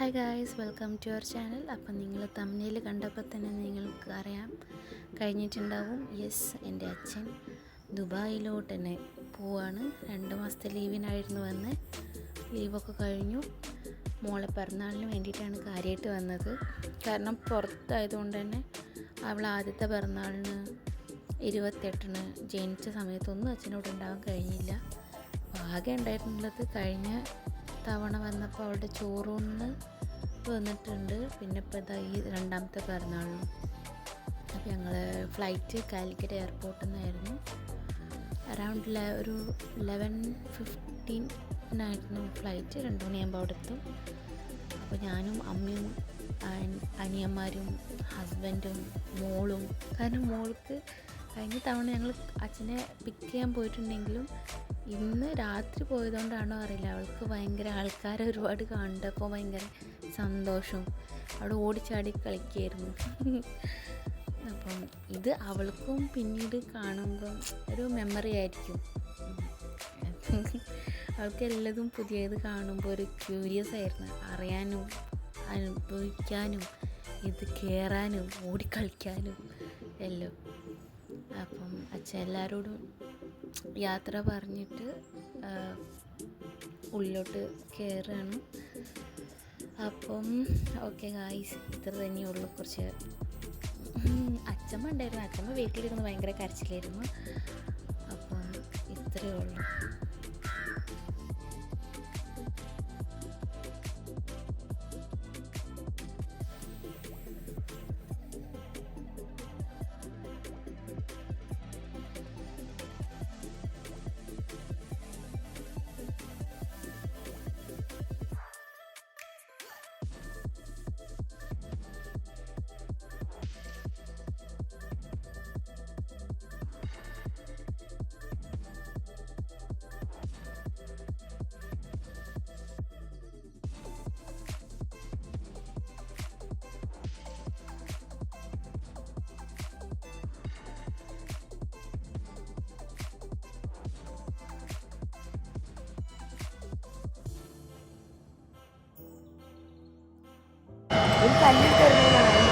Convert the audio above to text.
Hi guys welcome to your channel അപ്പം നിങ്ങൾ തമ്മിൽ കണ്ടപ്പോൾ തന്നെ നിങ്ങൾക്ക് അറിയാം. കഴിഞ്ഞിട്ടുണ്ടാവും. യെസ് എന്റെ അച്ഛൻ ദുബായിലോട്ട് തന്നെ പോവാണ്. രണ്ട് മാസത്തെ ലീവിനായിരുന്നു വന്ന്. ലീവൊക്കെ കഴിഞ്ഞു. മോളെ പിറന്നാളിന് വേണ്ടിയിട്ടാണ് കാര്യമായിട്ട് വന്നത്. കാരണം പുറത്തായതുകൊണ്ട് തന്നെ അവൾ ആദ്യത്തെ പിറന്നാളിന് ഇരുപത്തെട്ടിന് ജനിച്ച സമയത്തൊന്നും അച്ഛനോട് ഉണ്ടാവാൻ കഴിഞ്ഞില്ല. ആകെ ഉണ്ടായിരുന്നുള്ളത് കഴിഞ്ഞ തവണ വന്നപ്പോൾ അവിടെ ചോറൂണ് വന്നിട്ടുണ്ട്. പിന്നെ ഇപ്പോൾ ഇതാ ഈ രണ്ടാമത്തെ പിറന്നാളിനും അപ്പോൾ ഞങ്ങൾ ഫ്ലൈറ്റ് കാലിക്കറ്റ് എയർപോർട്ടിൽ നിന്നായിരുന്നു അറൗണ്ട് ഒരു ലെവൻ ഫിഫ്റ്റീനായിരുന്നു ഫ്ലൈറ്റ് രണ്ട് മണിയാകുമ്പോൾ അവിടെ എത്തും അപ്പോൾ ഞാനും അമ്മയും അനിയന്മാരും ഹസ്ബൻഡും മോളും. കാരണം മോൾക്ക് കഴിഞ്ഞ തവണ ഞങ്ങൾ അച്ഛനെ പിക്ക് ചെയ്യാൻ പോയിട്ടുണ്ടെങ്കിലും ഇന്ന് രാത്രി പോയതുകൊണ്ടാണോ അറിയില്ല. അവൾക്ക് ഭയങ്കര ആൾക്കാരെ ഒരുപാട് കണ്ടപ്പോൾ ഭയങ്കര സന്തോഷവും. അവിടെ ഓടിച്ചാടി കളിക്കായിരുന്നു. അപ്പം ഇത് അവൾക്കും പിന്നീട് കാണുമ്പം ഒരു മെമ്മറി ആയിരിക്കും. അവൾക്ക് എല്ലതും പുതിയത് കാണുമ്പോൾ ഒരു ക്യൂരിയസ് ആയിരുന്നു. അറിയാനും അനുഭവിക്കാനും ഇത് കയറാനും ഓടിക്കളിക്കാനും എല്ലാം. അപ്പം അച്ഛൻ എല്ലാവരോടും യാത്ര പറഞ്ഞിട്ട് ഉള്ളിലോട്ട് കയറുകയാണ് അപ്പം ഓക്കെ ഗായ്സ് ഇത്ര തന്നെയുള്ളൂ കുറച്ച് അച്ഛമ്മ ഉണ്ടായിരുന്നു. അച്ഛമ്മ വീട്ടിലിരുന്ന് ഭയങ്കര കരച്ചിലായിരുന്നു. അപ്പം ഇത്രയേ ഉള്ളൂ. വാല്യൂ തരുന്നതാണ്